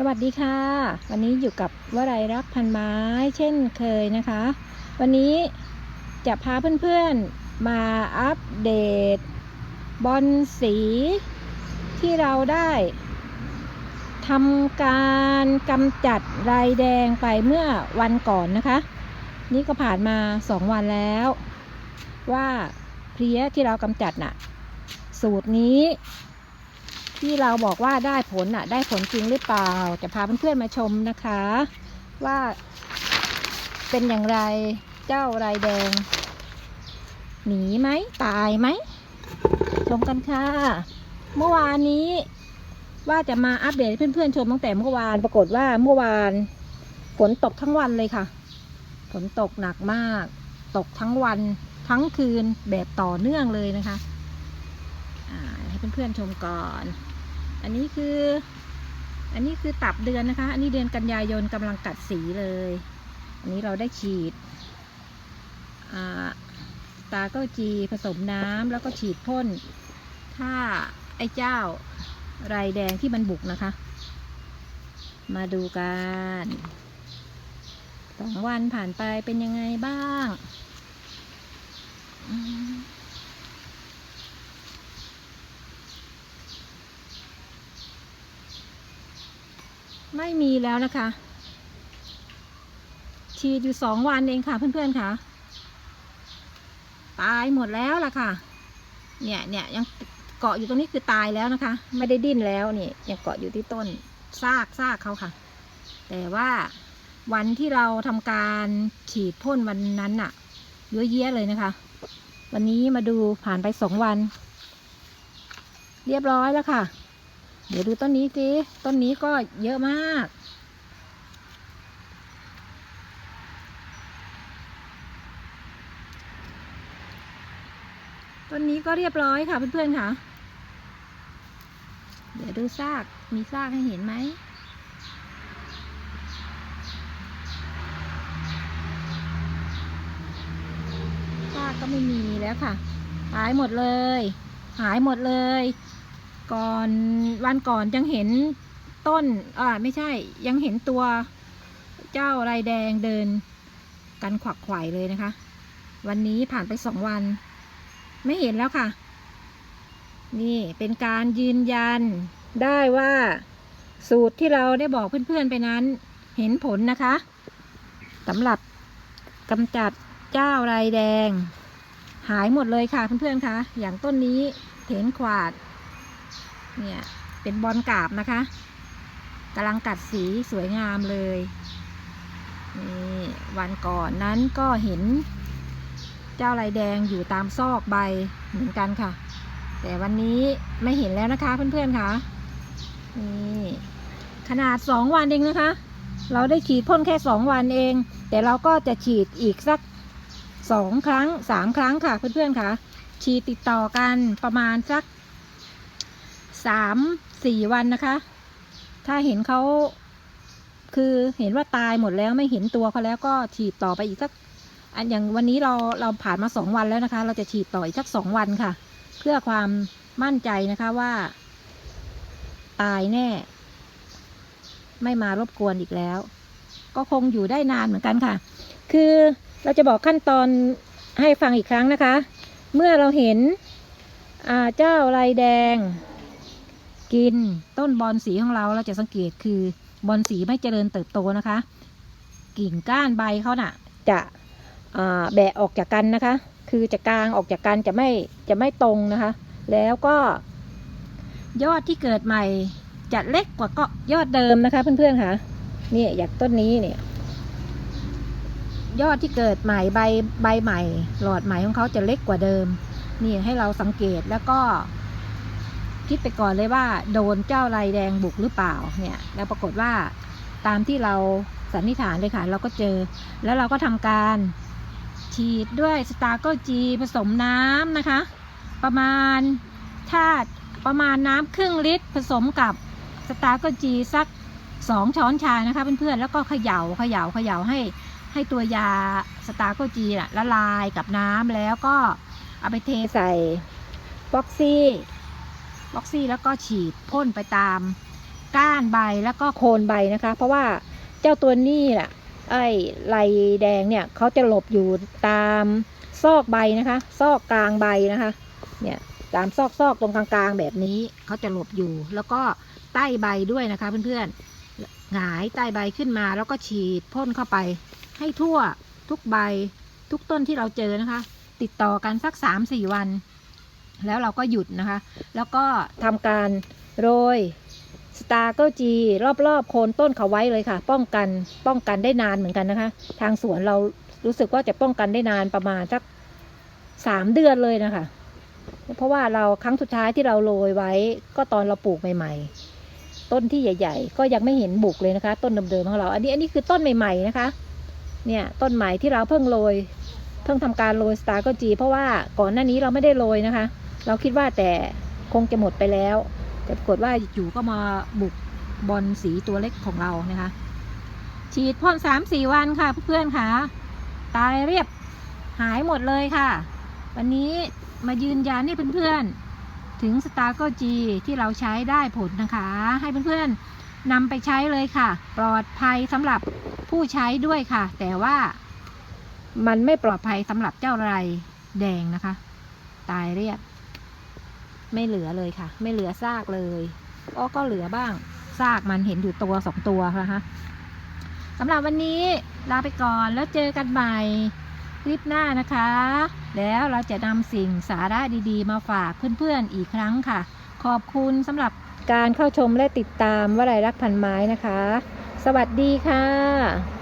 สวัสดีค่ะ วันนี้อยู่กับวรัยรักพันไม้ เช่นเคยนะคะ วันนี้จะพาเพื่อนๆมาอัปเดต บอลสีที่เราได้ทำการกำจัดลายแดงไปเมื่อวันก่อนนะคะ นี่ก็ผ่านมาสองวันแล้ว ว่าเพลี้ยที่เรากำจัดน่ะ สูตรนี้ ที่เราบอกว่าได้ผลอะ ได้ผลจริงหรือเปล่า จะพาเพื่อนๆมาชมนะคะ ว่าเป็นอย่างไรเจ้าลายแดง หนีไหมตายไหมชมกันค่ะ เมื่อวานนี้ ว่าจะมาอัปเดตให้เพื่อนๆชมตั้งแต่เมื่อวานปรากฏว่าเมื่อวานฝนตกทั้งวันเลยค่ะฝนตกหนักมาก ตกทั้งวันทั้งคืนแบบต่อเนื่องเลยนะคะให้เพื่อนๆชมก่อน อันนี้คือ อันนี้คือตับเดือนนะคะ อันนี้เดือนกันยายนกำลังกัดสีเลย อันนี้เราได้ฉีดอ่าตาก็จีผสมน้ำแล้วก็ฉีดพ่นถ้าไอ้เจ้าไรแดงที่มันบุกนะคะ มาดูกันสองวันผ่านไปเป็นยังไงบ้าง ไม่มีแล้วนะคะ ฉีดอยู่สองวันเองค่ะเพื่อนๆค่ะ ตายหมดแล้วล่ะค่ะ เนี่ยเนี่ยยังเกาะอยู่ตรงนี้คือตายแล้วนะคะ ไม่ได้ดิ้นแล้วนี่ยังเกาะอยู่ที่ต้นซากซากเขาค่ะ แต่ว่าวันที่เราทำการฉีดพ่นวันนั้นน่ะเยอะแยะเลยนะคะ วันนี้มาดูผ่านไปสองวัน เรียบร้อยแล้วค่ะ เดี๋ยวดูต้นนี้สิ ต้นนี้ก็เยอะมาก ต้นนี้ก็เรียบร้อยค่ะเพื่อนๆค่ะ เดี๋ยวดูซาก มีซากให้เห็นไหมซากก็ไม่มีแล้วค่ะ หายหมดเลย หายหมดเลย ก่อนวันก่อนยังเห็นต้นอ่าไม่ใช่ยังเห็นตัวเจ้าลายแดงเดิน กันขวักไขว่เลยนะคะ วันนี้ผ่านไปสองวัน ไม่เห็นแล้วค่ะ นี่เป็นการยืนยันได้ว่าสูตรที่เราได้บอกเพื่อนๆไปนั้น เห็นผลนะคะสำหรับกำจัดเจ้าลายแดง หายหมดเลยค่ะเพื่อนๆคะอย่างต้นนี้เถนขวาด เนี่ยเป็นบอลกาบนะคะกำลังกัดสีสวยงามเลยนี่วันก่อนนั้นก็เห็น เจ้าลายแดงอยู่ตามซอกใบเหมือนกันค่ะ แต่วันนี้ไม่เห็นแล้วนะคะเพื่อนๆค่ะนี่ขนาดสองวันเองนะคะ เราได้ฉีดพ่นแค่สองวันเอง แต่เราก็จะฉีดอีกสักสองครั้งสามครั้งค่ะเพื่อนๆค่ะ ฉีดติดต่อกันประมาณสัก สามสี่วันนะคะ ถ้าเห็นเขาคือเห็นว่าตายหมดแล้วไม่เห็นตัวเขาแล้วก็ฉีดต่อไปอีกสักอันอย่างวันนี้เราเราผ่านมาสองวันแล้วนะคะ เราจะฉีดต่ออีกสักสองวันค่ะ เพื่อความมั่นใจนะคะว่า ตายแน่ ไม่มารบกวนอีกแล้ว ก็คงอยู่ได้นานเหมือนกันค่ะ คือเราจะบอกขั้นตอนให้ฟังอีกครั้งนะคะ เมื่อเราเห็นเจ้าลายแดง กินต้นบอลสีของเราเราจะสังเกตคือบอลสีไม่เจริญเติบโตนะคะ กิ่งก้านใบเขาน่ะ จะแบะออกจากกันนะคะ คือจะกลางออกจากกันจะไม่จะไม่ตรงนะคะ แล้วก็ ยอดที่เกิดใหม่จะเล็กกว่าก็ยอดเดิมนะคะเพื่อนๆค่ะนี่อย่างต้นนี้เนี่ย ยอดที่เกิดใหม่ใบใบใหม่ หลอดใหม่ของเขาจะเล็กกว่าเดิม นี่ให้เราสังเกตแล้วก็ คิดไปก่อนเลยว่า โดนเจ้าลายแดงบุกหรือเปล่าเนี่ยแล้วปรากฏว่าตามที่เราสันนิษฐานเลยค่ะ เราก็เจอ แล้วเราก็ทำการฉีดด้วยสตาร์โกจีผสมน้ำนะคะ ประมาณถ้าประมาณน้ำครึ่งลิตร ผสมกับสตาร์โกจีสักสองช้อนชานะคะเพื่อนๆแล้วก็เขย่าเขย่าเขย่าให้ให้ตัวยาสตาร์โกจีน่ะละลายกับน้ำแล้วก็เอาไปเทใส่บ็อกซี่ บ็อกซี่แล้วก็ฉีดพ่นไปตามก้านใบแล้วก็โคนใบนะคะ เพราะว่าเจ้าตัวนี้แหละไอ้ลายแดงเนี่ยเขาจะหลบอยู่ตามซอกใบนะคะ ซอกกลางใบนะคะ เนี่ยตามซอกซอกตรงกลางๆแบบนี้เขาจะหลบอยู่ แล้วก็ใต้ใบด้วยนะคะเพื่อนๆหงายใต้ใบขึ้นมา แล้วก็ฉีดพ่นเข้าไป ให้ทั่วทุกใบทุกต้นที่เราเจอนะคะ ติดต่อกันสักสามสี่วัน แล้วเราก็หยุดนะคะ แล้วก็ทำการโรยสตาร์เกิลจีรอบๆ โคนต้นเขาไว้เลยค่ะ ป้องกันป้องกันได้นานเหมือนกันนะคะ ทางสวนเรารู้สึกว่าจะป้องกันได้นานประมาณสักสามเดือนเลยนะคะ เพราะว่าเราครั้งสุดท้ายที่เราโรยไว้ก็ตอนเราปลูกใหม่ ๆ ต้นที่ใหญ่ ๆ ก็ยังไม่เห็นบุกเลยนะคะ ต้นเดิมๆของเรา อันนี้อันนี้คือต้นใหม่ ๆ นะคะ เนี่ยต้นใหม่ที่เราเพิ่งโรย เพิ่งทำการโรยสตาร์เก็จีเพราะว่าก่อนหน้านี้เราไม่ได้โรยนะคะ เราคิดว่าแต่คงจะหมดไปแล้ว แต่ปรากฏว่าอยู่ก็มาบุกบอลสีตัวเล็กของเรานะคะ ฉีดพ่นสามสี่วันค่ะเพื่อนๆค่ะ ตายเรียบหายหมดเลยค่ะ วันนี้มายืนยันให้เพื่อนๆ ถึงสตาร์ก็จีที่เราใช้ได้ผลนะคะ ให้เพื่อนๆนำไปใช้เลยค่ะ ปลอดภัยสำหรับผู้ใช้ด้วยค่ะ แต่ว่ามันไม่ปลอดภัยสำหรับเจ้าไรแดงนะคะ ตายเรียบ ไม่เหลือเลยค่ะ ไม่เหลือซากเลยอ้อก็เหลือบ้างซากมันเห็นอยู่ตัวสองตัวนะคะสำหรับวันนี้ลาไปก่อนแล้วเจอกันใหม่คลิปหน้านะคะ แล้วเราจะนำสิ่งสาระดี ๆ มาฝากเพื่อนๆอีกครั้งค่ะ ขอบคุณสำหรับการเข้าชมและติดตามวลัยรักพันไม้นะคะ สวัสดีค่ะ